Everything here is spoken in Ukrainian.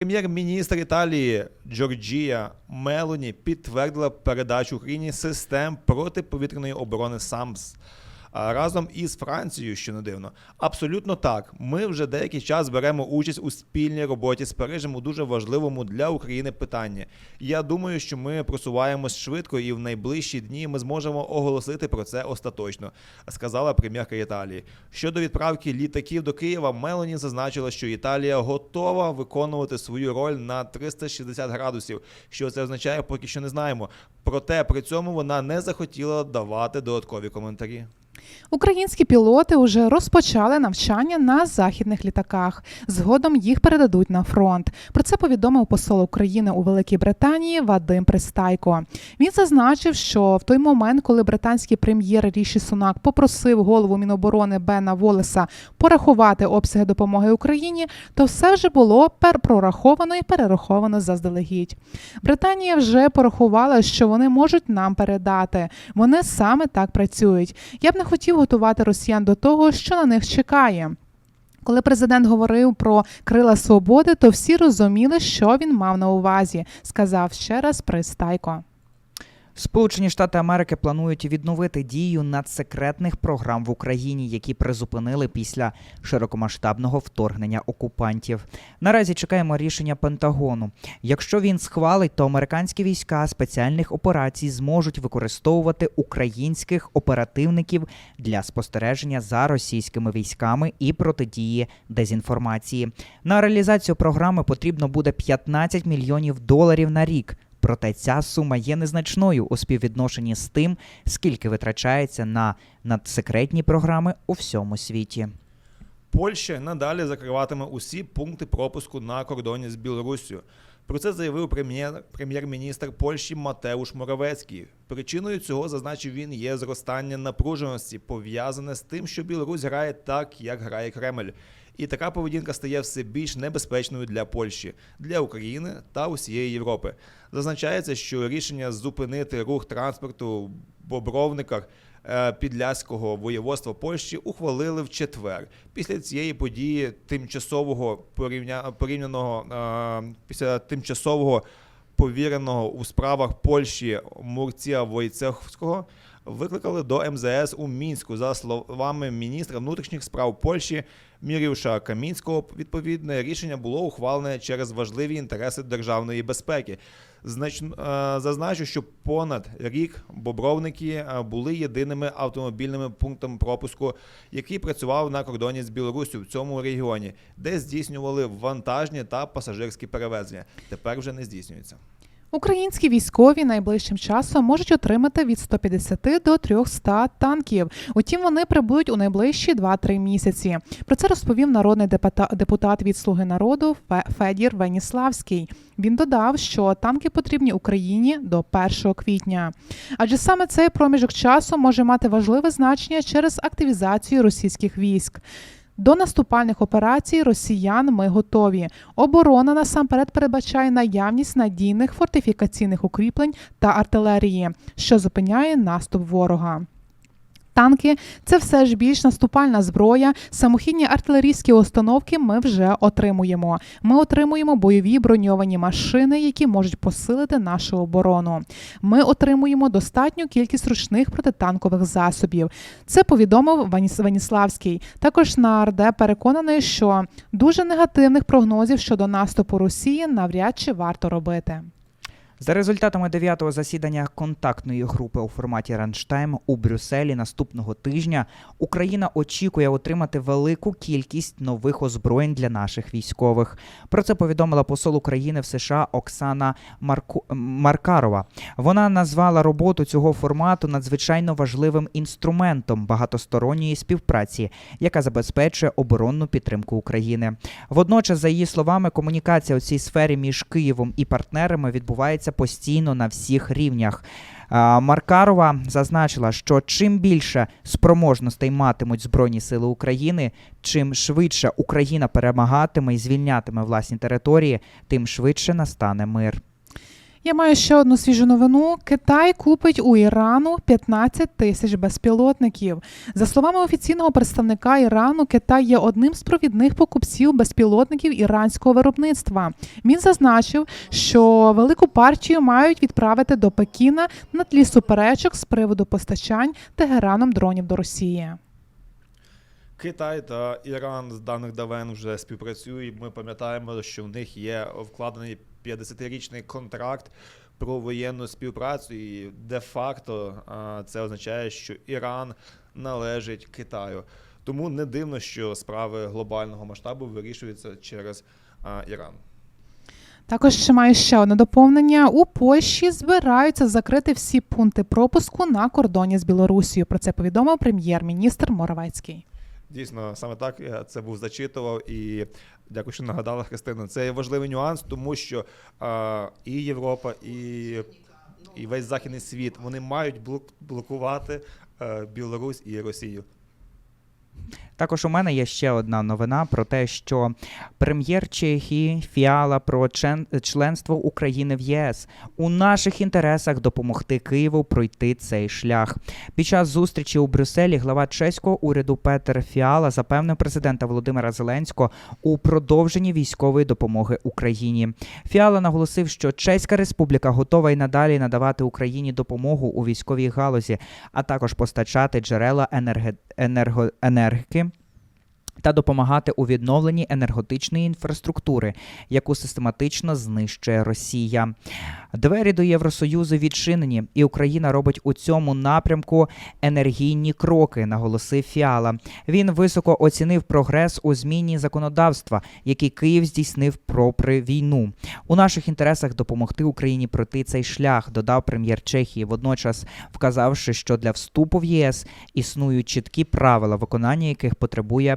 Прем'єр-міністр Італії Джорджія Мелоні підтвердила передачу Україні систем протиповітряної оборони САМС. Разом із Францією, що не дивно, абсолютно так. Ми вже деякий час беремо участь у спільній роботі з Парижем у дуже важливому для України питанні. Я думаю, що ми просуваємось швидко, і в найближчі дні ми зможемо оголосити про це остаточно, сказала прем'єрка Італії. Щодо відправки літаків до Києва, Мелоні зазначила, що Італія готова виконувати свою роль на 360 градусів. Що це означає, поки що не знаємо. Проте при цьому вона не захотіла давати додаткові коментарі. Українські пілоти вже розпочали навчання на західних літаках. Згодом їх передадуть на фронт. Про це повідомив посол України у Великій Британії Вадим Пристайко. Він зазначив, що в той момент, коли британський прем'єр Ріші Сунак попросив голову Міноборони Бена Волеса порахувати обсяги допомоги Україні, то все вже було прораховано і перераховано заздалегідь. Британія вже порахувала, що вони можуть нам передати. Вони саме так працюють. Я б не хотів готувати росіян до того, що на них чекає. Коли президент говорив про крила свободи, то всі розуміли, що він мав на увазі, сказав ще раз Пристайко. Сполучені Штати Америки планують відновити дію надсекретних програм в Україні, які призупинили після широкомасштабного вторгнення окупантів. Наразі чекаємо рішення Пентагону. Якщо він схвалить, то американські війська спеціальних операцій зможуть використовувати українських оперативників для спостереження за російськими військами і протидії дезінформації. На реалізацію програми потрібно буде 15 мільйонів доларів на рік. Проте ця сума є незначною у співвідношенні з тим, скільки витрачається на надсекретні програми у всьому світі. Польща надалі закриватиме усі пункти пропуску на кордоні з Білоруссю. Про це заявив прем'єр, прем'єр-міністр Польщі Матеуш Моровецький. Причиною цього, зазначив він, є зростання напруженості, пов'язане з тим, що Білорусь грає так, як грає Кремль. І така поведінка стає все більш небезпечною для Польщі, для України та усієї Європи. Зазначається, що рішення зупинити рух транспорту в Бобровниках Підляського воєводства Польщі ухвалили в четвер. Після цієї події тимчасового порівня... порівняного е, після тимчасового повіреного у справах Польщі Мурція Войцеховського викликали до МЗС у мінську за словами міністра внутрішніх справ Польщі Мірюша Камінського. Відповідне рішення було ухвалене через важливі інтереси державної безпеки. Е, зазначу, що понад рік бобровники е, були єдиними автомобільними пунктами пропуску, який працював на кордоні з Білоруссю в цьому регіоні, де здійснювали вантажні та пасажирські перевезення. Тепер вже не здійснюється. Українські військові найближчим часом можуть отримати від 150 до 300 танків. Утім, вони прибудуть у найближчі 2-3 місяці. Про це розповів народний депутат, від Слуги народу Фе- Федір Веніславський. Він додав, що танки потрібні Україні до 1 квітня. Адже саме цей проміжок часу може мати важливе значення через активізацію російських військ. До наступальних операцій росіян ми готові. Оборона насамперед передбачає наявність надійних фортифікаційних укріплень та артилерії, що зупиняє наступ ворога. Танки це все ж більш наступальна зброя. Самохідні артилерійські установки ми вже отримуємо. Ми отримуємо бойові броньовані машини, які можуть посилити нашу оборону. Ми отримуємо достатню кількість ручних протитанкових засобів. Це повідомив Ваніс- Ваніславський. Також НАРД переконаний, що дуже негативних прогнозів щодо наступу Росії навряд чи варто робити. За результатами дев'ятого засідання контактної групи у форматі Ранштайм у Брюсселі наступного тижня Україна очікує отримати велику кількість нових озброєнь для наших військових. Про це повідомила посол України в США Оксана Марку... Маркарова. Вона назвала роботу цього формату надзвичайно важливим інструментом багатосторонньої співпраці, яка забезпечує оборонну підтримку України. Водночас, за її словами, комунікація у цій сфері між Києвом і партнерами відбувається постійно на всіх рівнях. Маркарова зазначила, що чим більше спроможностей матимуть Збройні Сили України, чим швидше Україна перемагатиме і звільнятиме власні території, тим швидше настане мир. Я маю ще одну свіжу новину. Китай купить у Ірану 15 тисяч безпілотників. За словами офіційного представника Ірану, Китай є одним з провідних покупців безпілотників іранського виробництва. Він зазначив, що велику партію мають відправити до Пекіна на тлі суперечок з приводу постачань Тегераном дронів до Росії. Китай та Іран з давних давен вже співпрацюють. Ми пам'ятаємо, що в них є вкладений 50-річний контракт про воєнну співпрацю, і де-факто це означає, що Іран належить Китаю. Тому не дивно, що справи глобального масштабу вирішуються через Іран. Також маю ще одне доповнення. У Польщі збираються закрити всі пункти пропуску на кордоні з Білорусією. Про це повідомив прем'єр-міністр Моровецький. Дійсно, саме так я це був зачитував і дякую, що нагадала Христина. Це важливий нюанс, тому що а, і Європа, і, і весь західний світ вони мають блок- блокувати а, Білорусь і Росію. Також у мене є ще одна новина про те, що прем'єр Чехії Фіала про членство України в ЄС у наших інтересах допомогти Києву пройти цей шлях. Під час зустрічі у Брюсселі глава чеського уряду Петер Фіала запевнив президента Володимира Зеленського у продовженні військової допомоги Україні. Фіала наголосив, що Чеська Республіка готова й надалі надавати Україні допомогу у військовій галузі, а також постачати джерела енерге... енерго... енергії Bergkamp та допомагати у відновленні енергетичної інфраструктури, яку систематично знищує Росія. Двері до Євросоюзу відчинені, і Україна робить у цьому напрямку енергійні кроки, наголосив Фіала. Він високо оцінив прогрес у зміні законодавства, який Київ здійснив попри війну. У наших інтересах допомогти Україні пройти цей шлях, додав прем'єр Чехії, водночас вказавши, що для вступу в ЄС існують чіткі правила, виконання яких потребує